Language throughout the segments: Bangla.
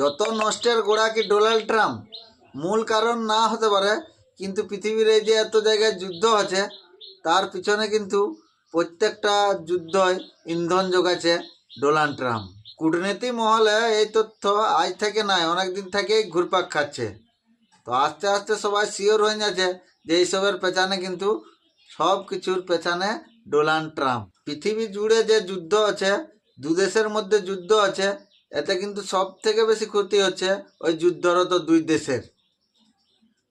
যত নষ্টের গোড়া কি ডোনাল্ড ট্রাম্প? মূল কারণ না হতে পারে, কিন্তু পৃথিবীর এই যে এত জায়গায় যুদ্ধ আছে তার পিছনে কিন্তু প্রত্যেকটা যুদ্ধই ইন্ধন যোগাচ্ছে ডোনাল্ড ট্রাম্প। কূটনীতি মহলে এই তথ্য আজ থেকে নয়, অনেক দিন থেকেই ঘুরপাক খাচ্ছে। তো আস্তে আস্তে সবাই শিওর হয়ে যাচ্ছে যে এইসবের পেছনে কিন্তু সব কিছুর পেছনে ডোনাল্ড ট্রাম্প। পৃথিবী জুড়ে যে যুদ্ধ আছে দু দেশের মধ্যে যুদ্ধ আছে এতে কিন্তু সব থেকে বেশি ক্ষতি হচ্ছে ওই যুদ্ধরত দুই দেশের।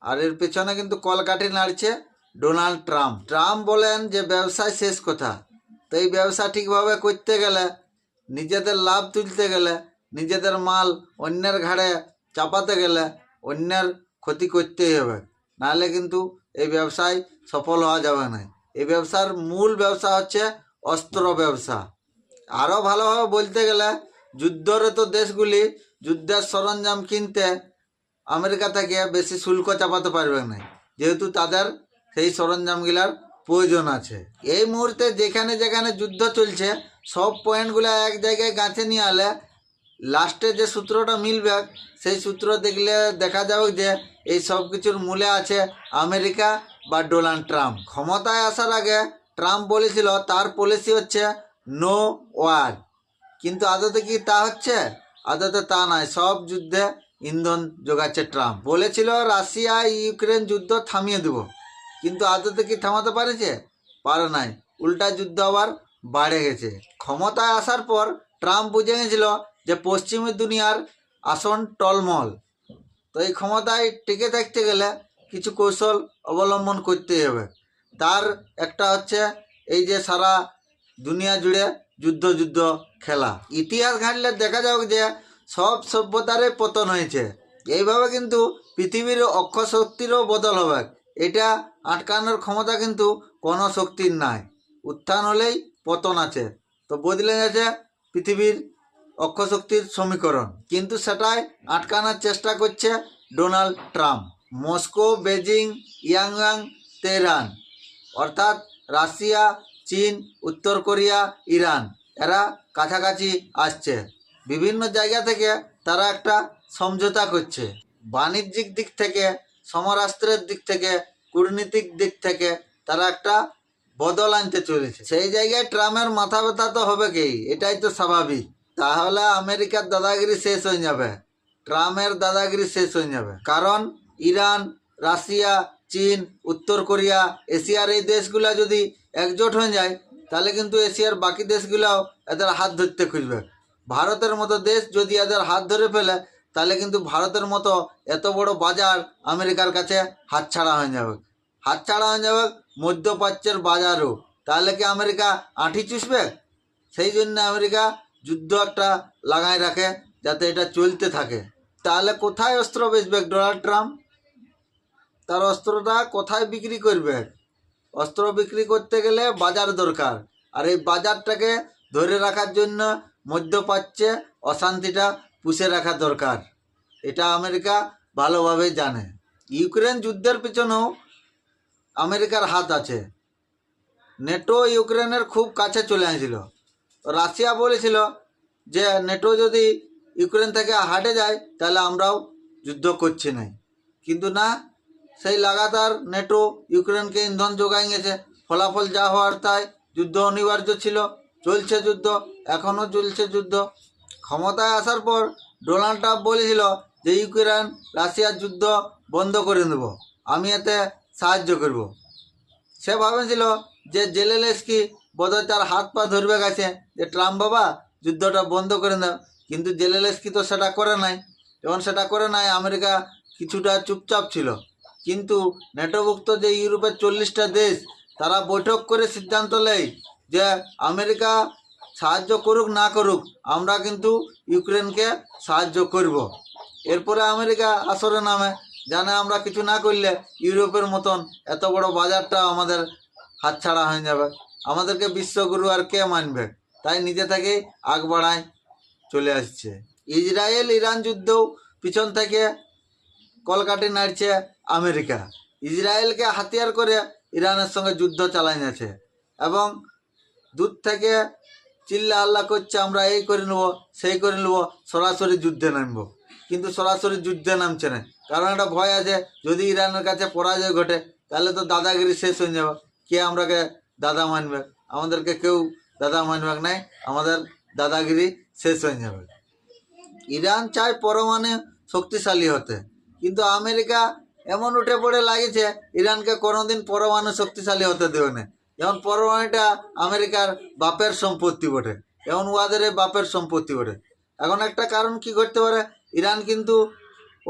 আর এর পেছনে কিন্তু কলকাঠি নাড়ছে ডোনাল্ড ট্রাম্প। ট্রাম্প বলেন যে ব্যবসায় শেষ কথা। তো এই ব্যবসা ঠিকভাবে করতে গেলে, নিজেদের লাভ তুলতে গেলে, নিজেদের মাল অন্যের ঘাড়ে চাপাতে গেলে অন্যের ক্ষতি করতেই হবে। নাহলে কিন্তু এই ব্যবসায় সফল হওয়া যাবে না। এই ব্যবসার মূল ব্যবসা হচ্ছে অস্ত্র ব্যবসা। আরও ভালোভাবে বলতে গেলে যুদ্ধরত দেশগুলি যুদ্ধের সরঞ্জাম কিনতে আমেরিকা থেকে বেশি শুল্ক চাপাতে পারবে না, যেহেতু তাদের সেই সরঞ্জামগুলার প্রয়োজন আছে। এই মুহূর্তে যেখানে যেখানে যুদ্ধ চলছে, সব পয়েন্টগুলো এক জায়গায় গাঁথে নিয়ে আলে লাস্টে যে সূত্রটা মিলবে, সেই সূত্র দেখলে দেখা যাবে যে এই সব কিছুর মূলে আছে আমেরিকা বা ডোনাল্ড ট্রাম্প। ক্ষমতায় আসার আগে ট্রাম্প বলেছিল, তার পলিসি হচ্ছে নো ওয়ার কিন্তু আদতে কি তা হচ্ছে? আদতে তা নয় সব যুদ্ধে ইন্ধন যোগাচ্ছে ট্রাম্প। বলেছিল, রাশিয়া ইউক্রেন যুদ্ধ থামিয়ে দেব। কিন্তু আদতে কি থামাতে পারেছে? পারে নাই। উল্টা যুদ্ধ আবার বাড়ে গেছে। ক্ষমতায় আসার পর ট্রাম্প বুঝে গেছিল যে পশ্চিমী দুনিয়ার আসন টলমল। তো এই ক্ষমতায় টিকে থাকতে গেলে কিছু কৌশল অবলম্বন করতেই হবে। তার একটা হচ্ছে, এই যে সারা দুনিয়া জুড়ে যুদ্ধ যুদ্ধ, খেলা। ইতিহাস ঘাঁটলে দেখা যাবে যে সব সভ্যতারই পতন হয়েছে। এইভাবে কিন্তু পৃথিবীর অক্ষ শক্তিরও বদল হবে। এটা আটকানোর ক্ষমতা কিন্তু কোনো শক্তির নাই। উত্থান হলেই পতন আছে। তো বদলে গেছে পৃথিবীর অক্ষশক্তির সমীকরণ। কিন্তু সেটাই আটকানোর চেষ্টা করছে ডোনাল্ড ট্রাম্প। মস্কো বেজিং ইয়াংয়াং, তেহরান, অর্থাৎ রাশিয়া, চীন, উত্তর কোরিয়া, ইরান। এরা কাছাকাছি আসছে। বিভিন্ন জায়গা থেকে তারা একটা সমঝোতা করছে। বাণিজ্যিক দিক থেকে, সমরাস্ত্রের দিক থেকে, কূটনীতিক দিক থেকে তারা একটা বদল আনতে চলেছে। সেই জায়গায় ট্রাম্পের মাথা ব্যথা তো হবে কি? এটাই তো স্বাভাবিক। তাহলে আমেরিকার দাদাগিরি শেষ হয়ে যাবে। ট্রাম্পের দাদাগিরি শেষ হয়ে যাবে। কারণ ইরান, রাশিয়া, চীন, উত্তর কোরিয়া, এশিয়ার এই দেশগুলা যদি একজোট হয়ে যায় তাহলে কিন্তু এশিয়ার বাকি দেশগুলাও এদের হাত ধরতে খুঁজবে। ভারতের মতো দেশ যদি এদের হাত ধরে ফেলে, তাহলে কিন্তু ভারতের মতো এত বড় বাজার আমেরিকার কাছে হাতছাড়া হয়ে যাবে। হাতছাড়া হয়ে যাবে মধ্যপ্রাচ্যের বাজারও। তাহলে কি আমেরিকা আঁঠি চুষবে? সেই জন্য আমেরিকা যুদ্ধ একটা লাগায় রাখে, যাতে এটা চলতে থাকে। তাহলে কোথায় অস্ত্র বেচবে ডোনাল্ড ট্রাম্প? তার অস্ত্রটা কোথায় বিক্রি করবে? অস্ত্র বিক্রি করতে গেলে বাজার দরকার। আর এই বাজারটাকে ধরে রাখার জন্য মধ্যপ্রাচ্যে অশান্তিটা পুষে রাখা দরকার। এটা আমেরিকা ভালোভাবে জানে। ইউক্রেন যুদ্ধের পিছনেও আমেরিকার হাত আছে। নেটো ইউক্রেনের খুব কাছে চলে আসছিল। রাশিয়া বলেছিল যে, নেটো যদি ইউক্রেন থেকে হাটে যায়, তাহলে আমরাও যুদ্ধ করছি না কিন্তু না সেই লাগাতার নেটো ইউক্রেনকে ইন্ধন যোগাই গেছে। ফলাফল যা হওয়ার তাই যুদ্ধ অনিবার্য ছিল। চলছে যুদ্ধ, এখনও চলছে যুদ্ধ। ক্ষমতায় আসার পর ডোনাল্ড ট্রাম্প বলেছিল যে ইউক্রেন রাশিয়ার যুদ্ধ বন্ধ করে দেব। আমি এতে সাহায্য করব। সে ভাবেছিল যে জেলেলেস্কি বোধহয় তার হাত পা ধরবে গেছে যে ট্রাম্প বাবা, যুদ্ধটা বন্ধ করে দাও কিন্তু জেলেলেস্কি তো সেটা করে নাই। যখন সেটা করে নাই, আমেরিকা কিছুটা চুপচাপ ছিল। কিন্তু নেটোভুক্ত যে ইউরোপের চল্লিশটা দেশ, তারা বৈঠক করে সিদ্ধান্ত নেয় যে আমেরিকা সাহায্য করুক না করুক, আমরা কিন্তু ইউক্রেনকে সাহায্য করব। এরপরে আমেরিকা আসরে নামে, জানে আমরা কিছু না করলে ইউরোপের মতন এত বড় বাজারটা আমাদের হাতছাড়া হয়ে যাবে। আমাদেরকে বিশ্বগুরু আর কে মানবে? তাই নিজে থেকেই আগ বাড়ায় চলে আসছে। ইসরায়েল ইরান যুদ্ধও পিছন থেকে কলকাটি নাড়ছে আমেরিকা। ইসরায়েলকে হাতিয়ার করে ইরানের সঙ্গে যুদ্ধ চালাই যাচ্ছে এবং দূর থেকে চিল্লা আল্লাহ করছে, আমরা এই করে নেব, সেই করে নেব, সরাসরি যুদ্ধে নামবো। কিন্তু সরাসরি যুদ্ধে নামছে না। কারণ একটা ভয় আছে, যদি ইরানের কাছে পরাজয় ঘটে, তাহলে তো দাদাগিরি শেষ হয়ে যাবে। কে আমরাকে দাদা মানবে? আমাদেরকে কেউ দাদা মানবে নাই, আমাদের দাদাগিরি শেষ হয়ে যাবে। ইরান চায় পরমাণু শক্তিশালী হতে। কিন্তু আমেরিকা এমন উঠে পড়ে লাগিয়েছে, ইরানকে কোনোদিন পরমাণু শক্তিশালী হতে দেবে না। যেমন পরমাণুটা আমেরিকার বাপের সম্পত্তি বটে। উহাদের এই বাপের সম্পত্তি বটে। এখন একটা কারণ কি করতে পারে? ইরান কিন্তু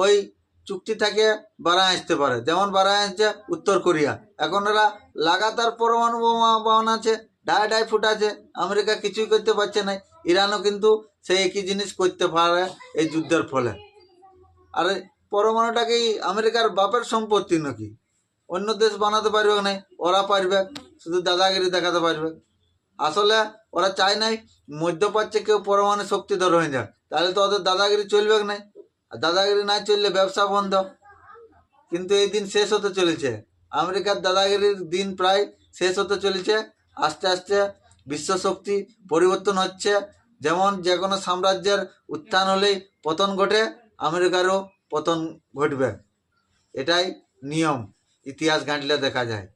ওই চুক্তি থেকে বাড়ায় আসতে পারে। যেমন বাড়ায় আসছে উত্তর কোরিয়া। এখন এরা লাগাতার পরমাণু বোমা বানাচ্ছে ডায় ডায় ফুটাচ্ছে আমেরিকা কিছুই করতে পারছে না। ইরানও কিন্তু সেই একই জিনিস করতে পারে এই যুদ্ধের ফলে। আর পরমাণুটা কি আমেরিকার বাপের সম্পত্তি নাকি? অন্য দেশ বানাতে পারবে না, ওরা পারবে, শুধু দাদাগিরি দেখাতে পারবে। আসলে ওরা চায় নাই মধ্যপ্রাচ্যে কেউ পরমাণু শক্তিধর হয়ে যাক, তাহলে তো ওদের দাদাগিরি চলবে না। আর দাদাগিরি না চললে ব্যবসা বন্ধ। কিন্তু এই দিন শেষ হতে চলেছে। আমেরিকার দাদাগিরির দিন প্রায় শেষ হতে চলেছে। আস্তে আস্তে বিশ্ব শক্তি পরিবর্তন হচ্ছে। যেমন যে কোনো সাম্রাজ্যের উত্থান হলেই পতন ঘটে, আমেরিকারও পতন ঘটবে। এটাই নিয়ম। ইতিহাস ঘাঁটলে দেখা যায়।